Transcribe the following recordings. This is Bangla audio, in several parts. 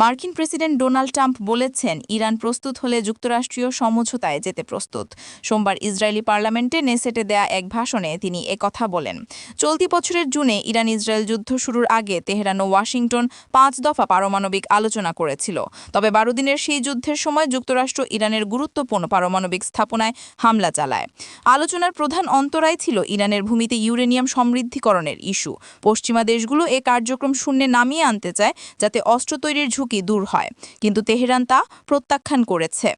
মার্কিন প্রেসিডেন্ট ডোনাল্ড ট্রাম্প বলেছেন, ইরান প্রস্তুত হলে যুক্তরাষ্ট্রীয় সমঝোতায় যেতে প্রস্তুত। সোমবার ইসরায়েলি পার্লামেন্টে নেসেটে দেয়া এক ভাষণে তিনি একথা বলেন। চলতি বছরের জুনে ইরান ইসরায়েল যুদ্ধ শুরুর আগে তেহরান ও ওয়াশিংটন পাঁচ দফা পারমাণবিক আলোচনা করেছিল। তবে বারো দিনের সেই যুদ্ধের সময় যুক্তরাষ্ট্র ইরানের গুরুত্বপূর্ণ পারমাণবিক স্থাপনায় হামলা চালায়। আলোচনার প্রধান অন্তরায় ছিল ইরানের ভূমিতে ইউরেনিয়াম সমৃদ্ধিকরণের ইস্যু। পশ্চিমা দেশগুলো এ কার্যক্রম শূন্যে নামিয়ে আনতে চায়, যাতে অস্ত্র তৈরির ঝুঁকি দূর হয়। কিন্তু তেহরান তা প্রত্যাখ্যান করেছে।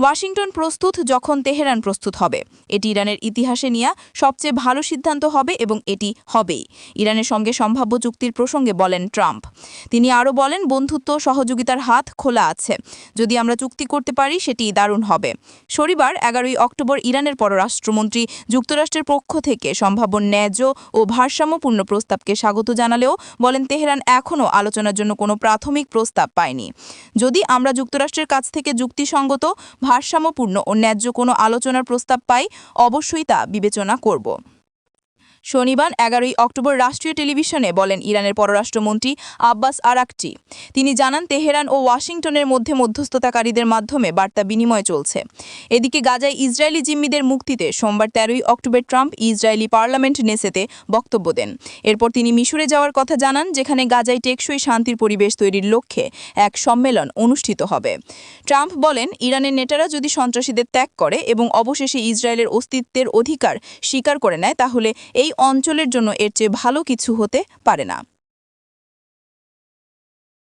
ওয়াশিংটন প্রস্তুত যখন তেহরান প্রস্তুত হবে। এটি ইরানের ইতিহাসে নেওয়া সবচেয়ে ভালো সিদ্ধান্ত হবে এবং এটি হবেই। ইরানের সঙ্গে সম্ভাব্য চুক্তির প্রসঙ্গে বলেন ট্রাম্প। তিনি আরও বলেন, বন্ধুত্ব, সহযোগিতার হাত খোলা আছে। যদি আমরা চুক্তি করতে পারি সেটি দারুণ হবে। শনিবার, এগারোই অক্টোবর, ইরানের পররাষ্ট্রমন্ত্রী যুক্তরাষ্ট্রের পক্ষ থেকে সম্ভাব্য ন্যায্য ও ভারসাম্যপূর্ণ প্রস্তাবকে স্বাগত জানালেও বলেন, তেহরান এখনও আলোচনার জন্য কোনো প্রাথমিক প্রস্তাব পায়নি যদি আমরা যুক্তরাষ্ট্রের কাছ থেকে যুক্তিসঙ্গত, ভারসাম্যপূর্ণ ও ন্যায্য কোনো আলোচনার প্রস্তাব পাই, অবশ্যই তা বিবেচনা করব। শনিবার এগারোই অক্টোবর রাষ্ট্রীয় টেলিভিশনে বলেন ইরানের পররাষ্ট্রমন্ত্রী আব্বাস আরাকচি। তিনি জানান, তেহরান ও ওয়াশিংটনের মধ্যে মধ্যস্থতাকারীদের মাধ্যমে বার্তা বিনিময় চলছে। এদিকে গাজায় ইসরায়েলি জিম্মিদের মুক্তিতে সোমবার তেরোই অক্টোবর ট্রাম্প ইসরায়েলি পার্লামেন্ট নেসেতে বক্তব্য দেন। এরপর তিনি মিশরে যাওয়ার কথা জানান, যেখানে গাজায় টেকসই শান্তির পরিবেশ তৈরির লক্ষ্যে এক সম্মেলন অনুষ্ঠিত হবে। ট্রাম্প বলেন, ইরানের নেতারা যদি সন্ত্রাসীদের ত্যাগ করে এবং অবশেষে ইসরায়েলের অস্তিত্বের অধিকার স্বীকার করে নেয়, তাহলে এই অঞ্চলের জন্য এর চেয়ে ভালো কিছু হতে পারে না।